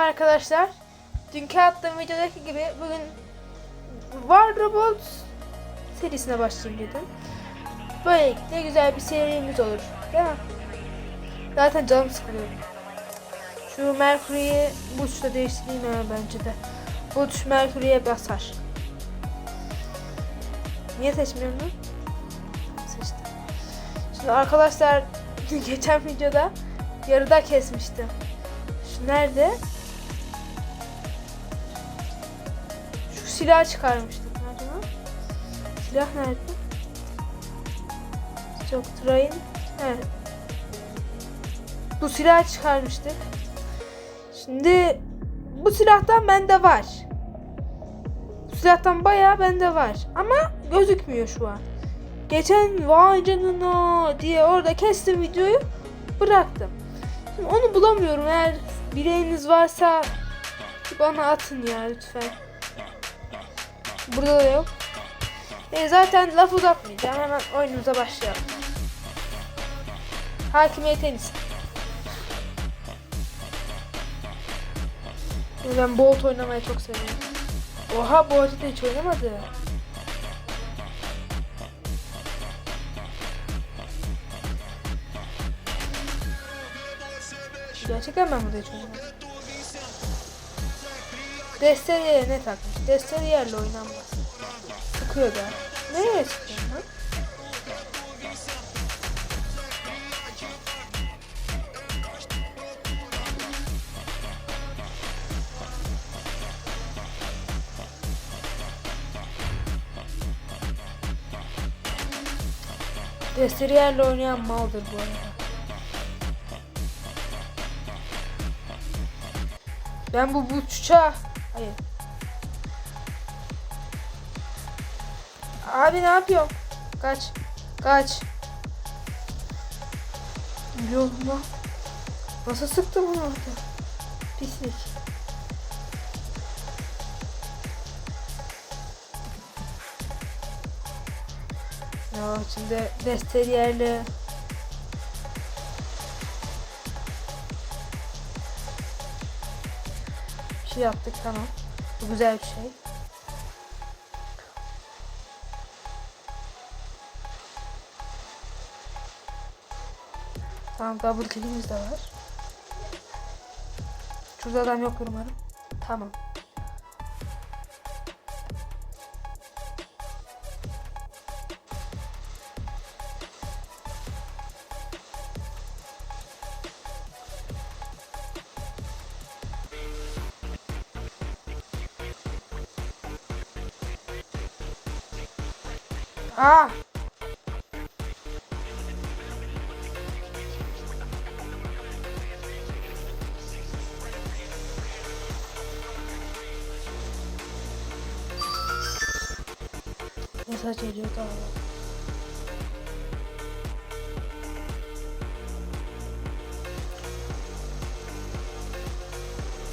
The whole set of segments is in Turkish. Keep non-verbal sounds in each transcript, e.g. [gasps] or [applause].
Arkadaşlar, dünkü attığım videodaki gibi bugün War Robot serisine başlayayım dedim. Böylelikle güzel bir serimiz olur. Değil mi? Zaten canım sıkılıyor. Şu Mercury'yi bu tuşla değiştireyim hemen bence de. Bu tuş Mercury'ye basar. Niye seçmiyorum bunu? Seçtim. Şimdi arkadaşlar [laughs] geçen videoda yarıda kesmiştim. Şu nerede? Silah çıkarmıştık. Nerede lan? Silah nerede? Çok train. Evet. Bu silah çıkarmıştık. Şimdi bu silahtan bende var. Bu silahtan bayağı bende var. Ama gözükmüyor şu an. Geçen vay canına diye orada kestim videoyu bıraktım. Şimdi onu bulamıyorum. Eğer bileğiniz varsa bana atın ya lütfen. Burada da yok. E, zaten laf uzatmayacağım. Hemen oyunumuza başlayalım. Hakimiyet en iyisi. Ben Bolt oynamayı çok seviyorum. Oha bu haritada hiç oynamadı. Gerçekten ben burada hiç oynamadım. Desteriye ne takmış? Desteriyerle oynanmaz. Sıkıyor da. Nereye sıkıyor lan? Desteriyerle oynayan maldır bu arada. Ben bu bu çuça hayır. Abi ne yapıyorsun? Kaç. Kaç. Yoluma. Nasıl sıktı bunu orada? Pislik. Ya şimdi desteriyerle bir şey yaptık tamam. Bu güzel bir şey. Tamam double kill'imiz de var. Şurada adam yok umarım. Tamam. Aa! Geliyor galiba.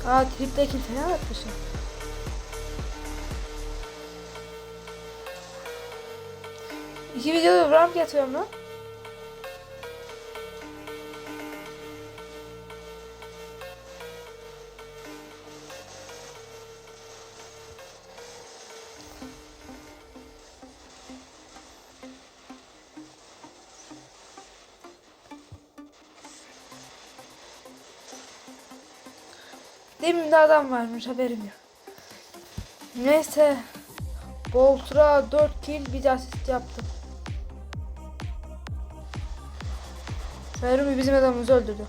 Aa tripte kimse ne yapmışım? İki videoda ramp yatıyorum lan. Demin de adam varmış haberim yok. Neyse. Boltra 4 kill bir asist yaptım. Fermi bizim adamımızı öldürdü.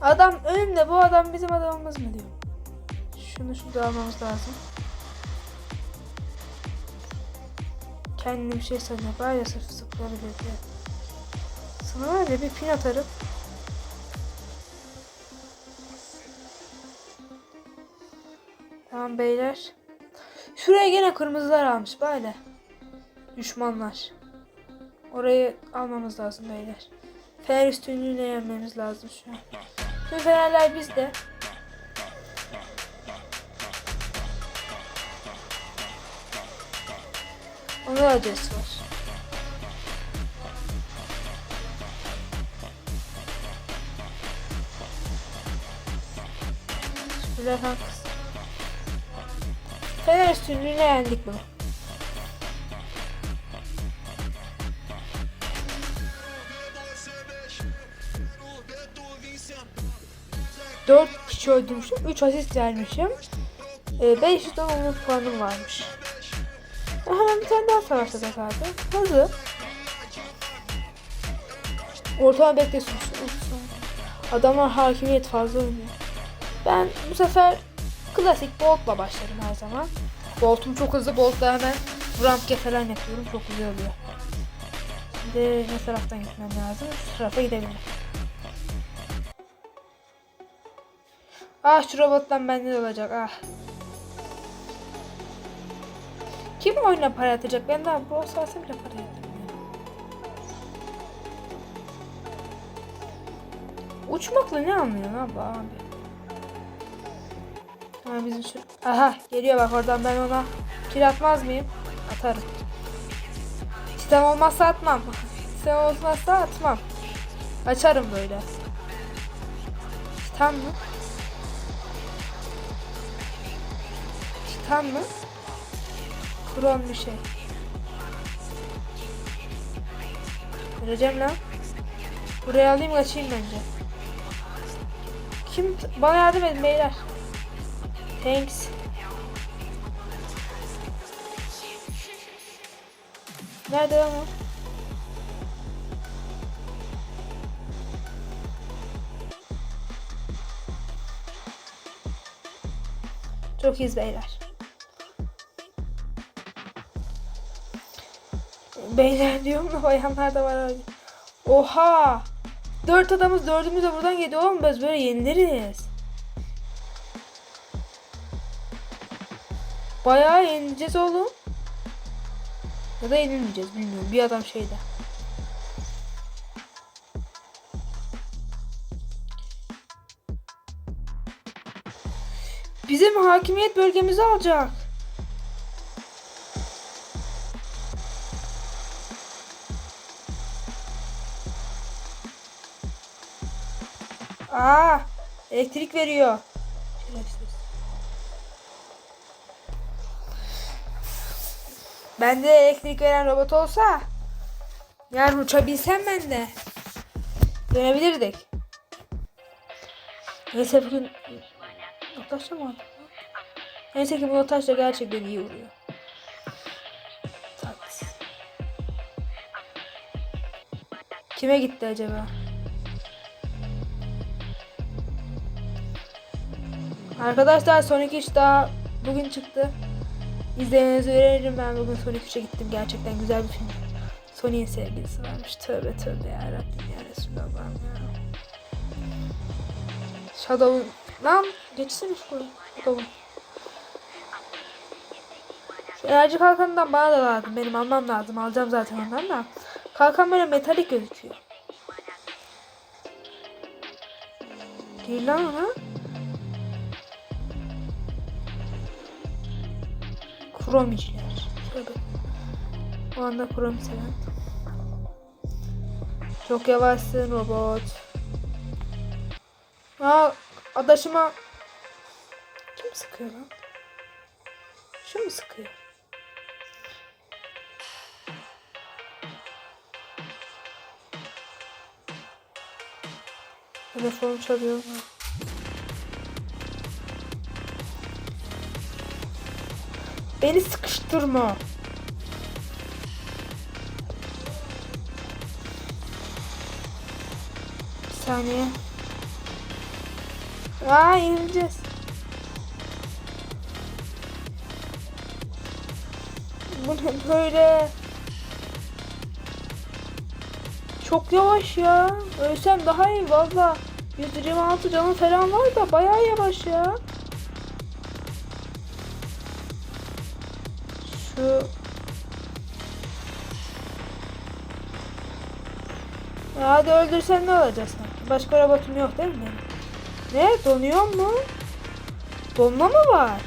Adam önümde bu adam bizim adamımız mı diyor. Şunu şurada almamız lazım. Kendini bir şey sanıyor. Bari sırf sıkılabilir diye. Sana var bir pin atarım. Tamam beyler. Şuraya gene kırmızılar almış böyle. Düşmanlar. Orayı almamız lazım beyler. Fener üstünlüğüne yenmemiz lazım şu an. Tüm fenerler bizde. Onda da adres var. Refleks. Fener üstünlüğüne yendik bunu. Dört kişi öldürmüşüm. Üç asist vermişim. Ee, 500 tane onun puanım varmış. E, bir tane daha savaşta da kaldı. Hızlı. Ortama beklesin. Adamlar hakimiyet fazla oynuyor. Ben bu sefer klasik Bolt'la başlarım her zaman. Bolt'um çok hızlı. Bolt'la hemen ramp falan yapıyorum. Çok güzel oluyor. Şimdi ne taraftan gitmem lazım? Şu tarafa gidebilirim. Ah şu robottan bende de olacak ah. Kim oyuna para atacak? Ben daha Brawl Stars'a bile para yatırmıyorum. Uçmakla ne anlıyorsun abi abi? Ha bizim şu... Aha geliyor bak oradan ben ona kill atmaz mıyım? Atarım. Sistem olmazsa atmam. Sistem olmazsa atmam. Açarım böyle. Titan mı? Titan mı? Kron bir şey. Vereceğim lan. Buraya alayım kaçayım bence. Kim? Bana yardım edin beyler. Thanks. Nerede o? Çok iyiyiz beyler. Beyler diyorum da bayanlar da var öyle. Oha! Dört adamız dördümüz de buradan geliyor oğlum biz böyle yeniliriz. Bayağı yenileceğiz oğlum. Ya da yenilmeyeceğiz bilmiyorum. Bir adam şeyde. Bizim hakimiyet bölgemizi alacak. Aa, elektrik veriyor. Ben de elektrik veren robot olsa yani uçabilsem ben de dönebilirdik. Neyse bugün Notaşla mı? Neyse ki bu Notaşla gerçekten iyi vuruyor. Tat. Kime gitti acaba? Arkadaşlar Sonic 3 daha bugün çıktı. İzlemenizi öneririm ben bugün Sonic 3'e gittim. Gerçekten güzel bir film. Sonic'in sevgilisi varmış. Tövbe tövbe ya Rabbim ya Resulallah'ım ya. Shadow'un... Lan geçsene şu koyu. Shadow'un. Şu enerji kalkanından bana da lazım. Benim almam lazım. Alacağım zaten ondan da. Kalkan böyle metalik gözüküyor. Değil lan ona. Kromiciler. Tövbe. O anda kromi seven. Çok yavaşsın robot. Aa, adaşıma kim sıkıyor lan? Şu mu sıkıyor? Telefon çalıyor. Ha. Beni sıkıştırma. Bir saniye. Aa yenileceğiz. Bu ne böyle? Çok yavaş ya. Ölsem daha iyi valla. 126 canım falan var da bayağı yavaş ya. Ya Hadi öldürsen ne olacak sanki? Başka robotum yok değil mi? Ne? Donuyor mu? Donma mı var?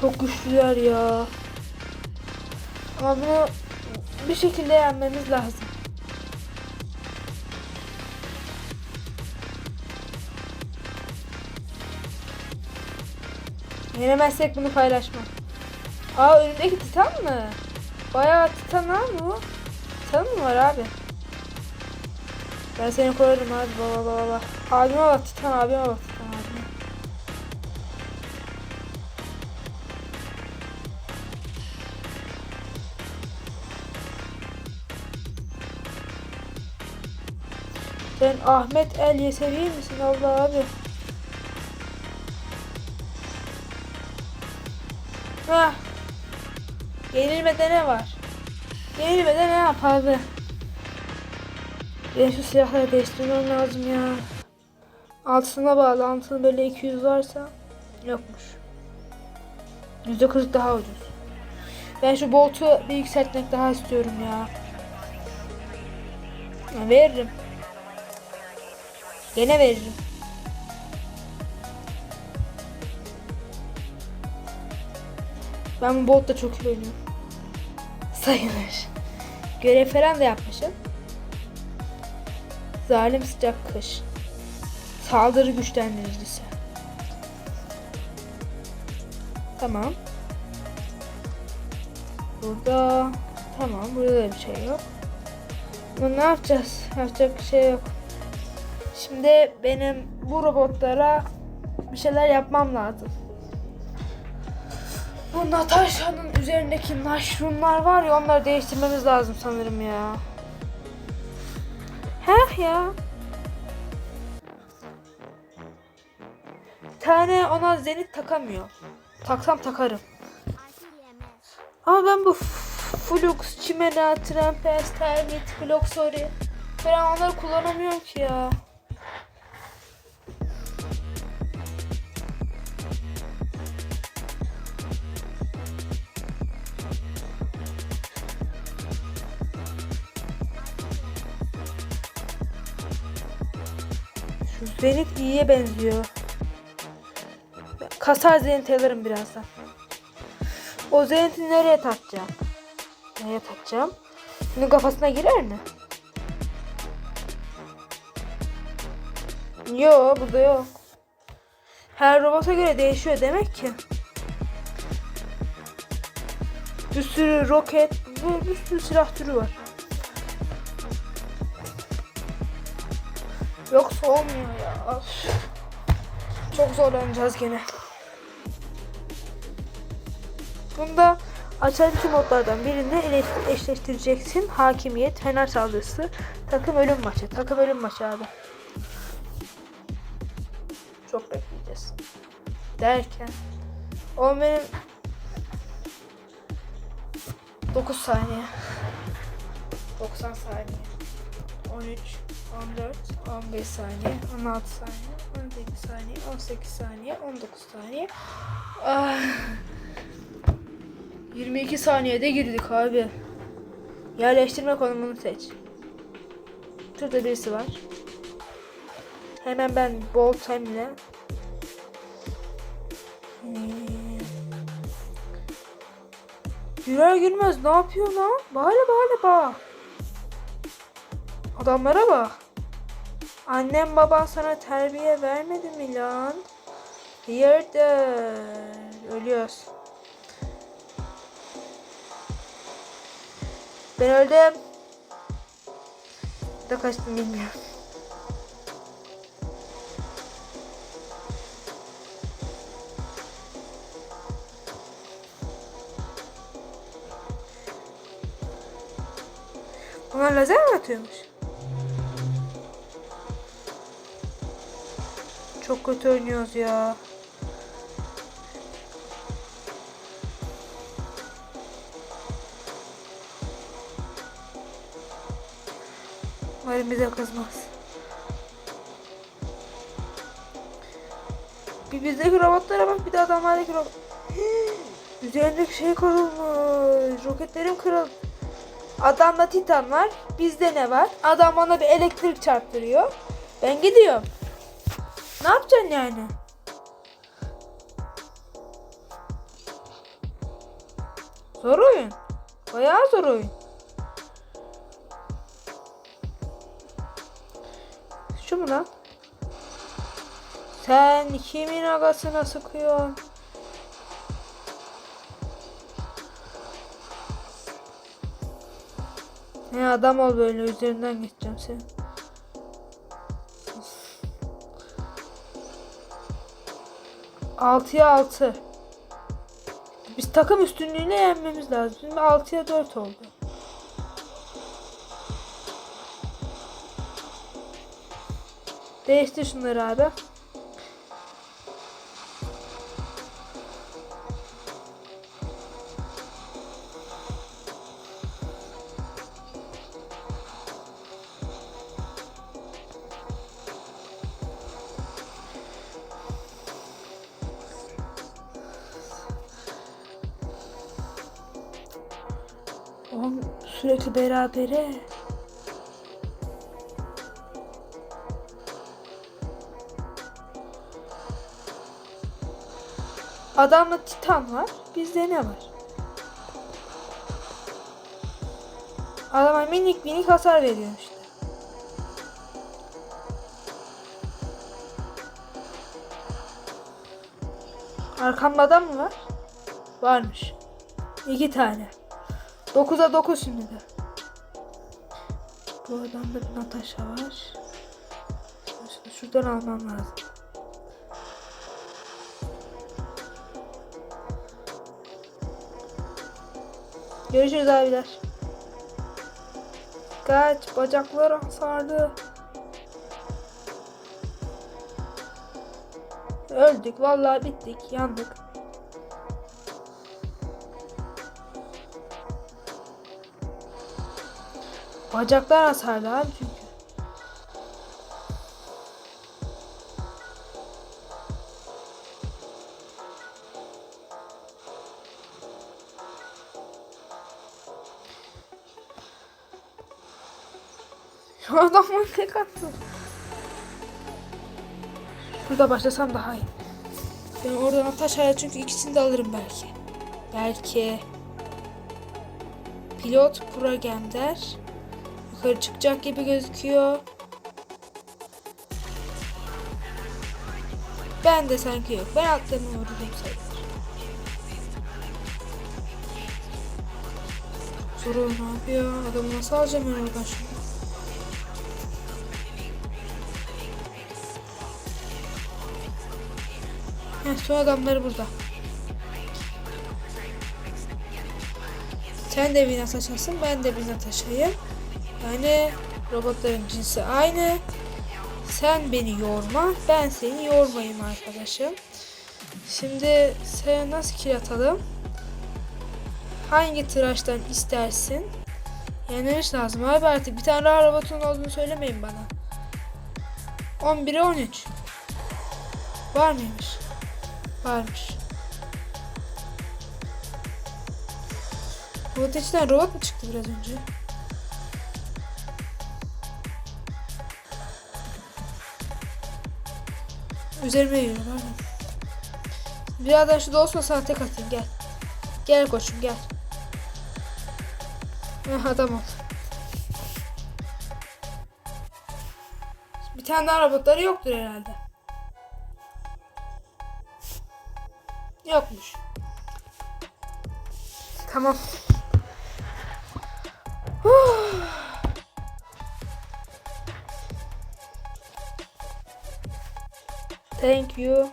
Çok güçlüler ya. Ama bunu bir şekilde yenmemiz lazım. Yenemezsek bunu paylaşmam. Aa önündeki titan mı? Bayağı titan ha bu. Titan mı var abi? Ben seni korurum abi baba baba baba. Abime bak titan abime bak titan abime. Sen Ahmet El Yesevi misin Allah abi? Heh. Yenilmede ne var? Yenilmede ne yap abi? Ben şu silahları değiştirmem lazım ya. Altına bağlı. Altına böyle 200 varsa yokmuş. %40 daha ucuz. Ben şu boltu bir yükseltmek daha istiyorum ya veririm. Gene veririm. Ben bu boltla çok iyi oynuyorum. Sayılır. Görev falan da yapmışım. Zalim sıcak kış. Saldırı güçlendiricisi. Tamam. Burada tamam burada da bir şey yok. Ama ne yapacağız? Yapacak bir şey yok. Şimdi benim bu robotlara bir şeyler yapmam lazım. Bu Natasha'nın üzerindeki mushroomlar var ya onları değiştirmemiz lazım sanırım ya. Heh ya. Tane ona zenit takamıyor. Taksam takarım. Ama ben bu Flux, Chimera, Trampest, Termit, Floxori falan onları kullanamıyorum ki ya. Zenit iyiye benziyor. Kasar Zenit alırım birazdan. O Zenit'i nereye takacağım? Nereye takacağım? Bunun kafasına girer mi? Yo burada yok. Her robota göre değişiyor demek ki. Bir sürü roket, bir, bir sürü silah türü var. Yoksa olmuyor ya. Çok zorlanacağız gene. Bunda aşağıdaki modlardan birini ele- eşleştireceksin. Hakimiyet, fener saldırısı, takım ölüm maçı. Takım ölüm maçı abi. Çok bekleyeceğiz. Derken. O benim 9 saniye. 90 saniye. 13, 14, 15 saniye, 16 saniye, 18 saniye, 18 saniye, 19 saniye. Ah. 22 saniyede girdik abi. Yerleştirme konumunu seç. Şurada birisi var. Hemen ben bolt time'le Güler Gülmez ne yapıyor lan? Bağla bağla bağ. Adamlara bak. Annem baban sana terbiye vermedi mi lan? Hayırdır? Ölüyoruz. Ben öldüm. Da kaçtım bilmiyorum. Bunlar lazer mi atıyormuş? Çok kötü oynuyoruz ya. Umarım bize kızmaz. Bir bizdeki robotlara bak bir de adamlardaki robot. [gasps] Üzerindeki şey kırılmış. Roketlerim kırıldı. Adamda titan var. Bizde ne var? Adam bana bir elektrik çarptırıyor. Ben gidiyorum. Ne yapacaksın yani? Zor oyun. Bayağı zor oyun. Şu mu lan? Sen kimin agasına sıkıyorsun? Ne adam ol böyle üzerinden geçeceğim seni. Altıya altı. Biz takım üstünlüğüyle yenmemiz lazım. Şimdi altıya dört oldu. Değiştir şunları abi. Berabere. Adamda titan var. Bizde ne var? Adama minik minik hasar veriyor işte. Arkamda adam mı var? Varmış. İki tane. 9'a 9 şimdi de. Bu adamda bir Natasha var. Şunu Şuradan almam lazım. Görüşürüz abiler. Kaç bacaklar hasarlı. Öldük vallahi bittik yandık. Bacaklar hasarlı abi çünkü. Şu adamı tek attı. Burada başlasam daha iyi. Ben oradan Natasha'ya çünkü ikisini de alırım belki. Belki. Pilot Pro Gender. Yukarı çıkacak gibi gözüküyor. Ben de sanki yok. Ben altlarını vurdum sayılır. Soru ne yapıyor? Adamı nasıl alacağım ben oradan şimdi? Heh, son adamları burada. Sen de bir Natasha'sın, ben de bir Natasha'yım. Yani robotların cinsi aynı. Sen beni yorma, ben seni yormayayım arkadaşım. Şimdi sen nasıl kill atalım? Hangi tıraştan istersin? Yenilmiş lazım abi artık. Bir tane daha robotun olduğunu söylemeyin bana. 11'e 13. Var mıymış? Varmış. Robot içinden robot mu çıktı biraz önce? Üzerime yürü var mı? Birader şu olsun sana tek atayım gel. Gel koçum gel. Adam ol. Bir tane daha robotları yoktur herhalde. Yokmuş. Tamam. Thank you.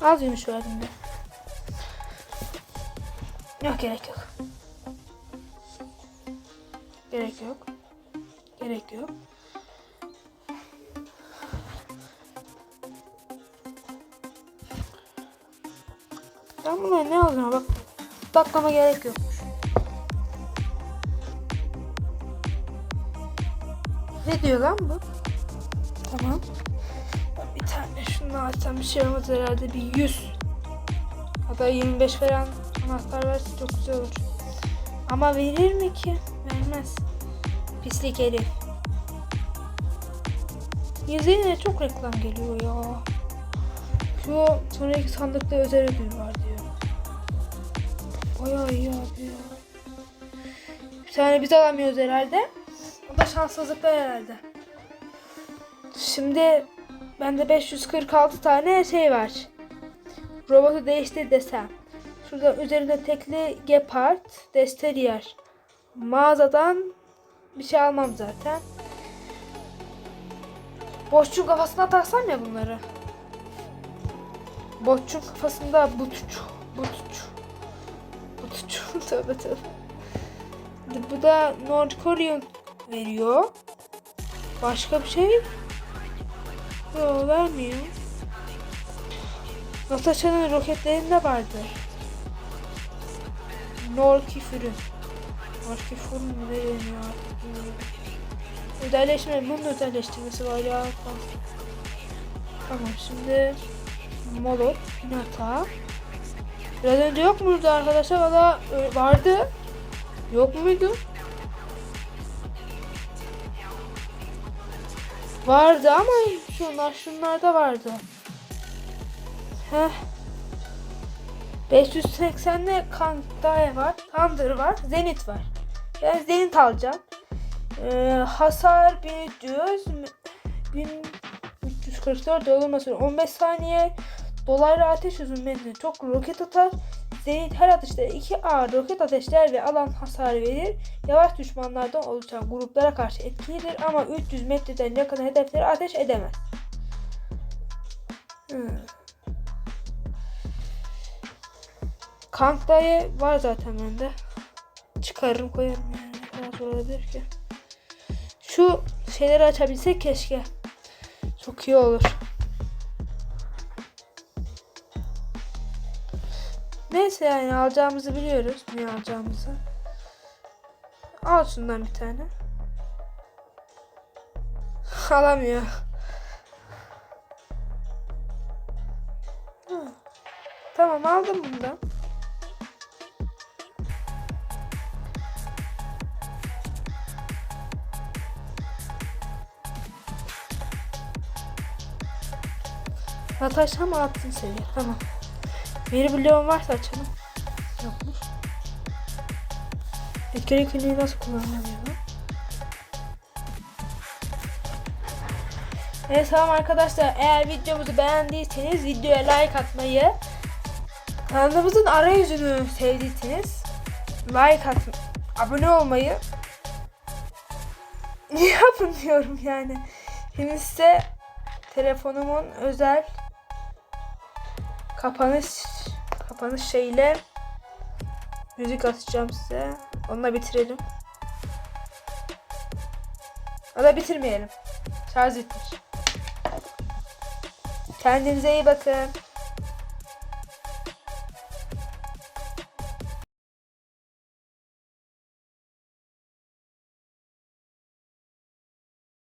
Az yumuş verdim de. Yok gerek yok. Gerek yok. Gerek yok. Ben buna ne alacağım bak. Baklama gerek yokmuş. Ne diyor lan bu? Tamam. Bir tane şunu açsam bir şey olmaz herhalde bir 100. Hatta 25 falan anahtar verse çok güzel olur. Ama verir mi ki? Vermez. Pislik herif. Yüzeyine çok reklam geliyor ya. Şu sonraki sandıkta özel ödül var diyor. Bayağı iyi abi ya. Bir tane biz alamıyoruz herhalde. O da şanssızlıklar herhalde. Şimdi bende 546 tane şey var. Robotu değiştir desem. Şurada üzerinde tekli gepard, desteriyer. Mağazadan bir şey almam zaten. Boşçuk kafasına taksam ya bunları. Boşçuk kafasında butuç. Butuç. Butuç. [laughs] tövbe tövbe. Bu da North veriyor. Başka bir şey Yok vermiyor. Natasha'nın roketlerinde vardır. Nor küfürü. Nor küfür mü ne deniyor artık. Özelleşme, bunun özelleştirmesi var ya. Tamam şimdi Molot, Nata. Biraz önce yok muydu arkadaşlar? Valla e, vardı. Yok muydu? Vardı ama şunlar şunlarda vardı. Heh. 580'de Kangdae var. Thunder var. Zenit var. Ben Zenit alacağım. Ee, hasar 1300 1344 olması 15 saniye dolaylı ateş uzunluğu çok roket atar. Zenit her atışta 2 ağır roket ateşler ve alan hasar verir. Yavaş düşmanlardan oluşan gruplara karşı etkilidir ama 300 metreden yakın hedefleri ateş edemez. Hmm. Kank dayı var zaten bende. Çıkarırım koyarım yani. Ne kadar olabilir ki. Şu şeyleri açabilsek keşke. Çok iyi olur. Neyse yani alacağımızı biliyoruz. Ne alacağımızı. Al şundan bir tane. [laughs] Alamıyor. Tamam aldım bundan. Natasha mı attın seni? Tamam. Bir milyon varsa açalım. Yokmuş. Etkili günlüğü nasıl kullanılıyor? Evet tamam arkadaşlar eğer videomuzu beğendiyseniz videoya like atmayı kanalımızın arayüzünü sevdiyseniz like at abone olmayı [laughs] yapın diyorum yani. Şimdi size telefonumun özel kapanış kapanış şeyle müzik atacağım size. Onunla bitirelim. Ya bitirmeyelim. Şarj bitmiş. Kendinize iyi bakın.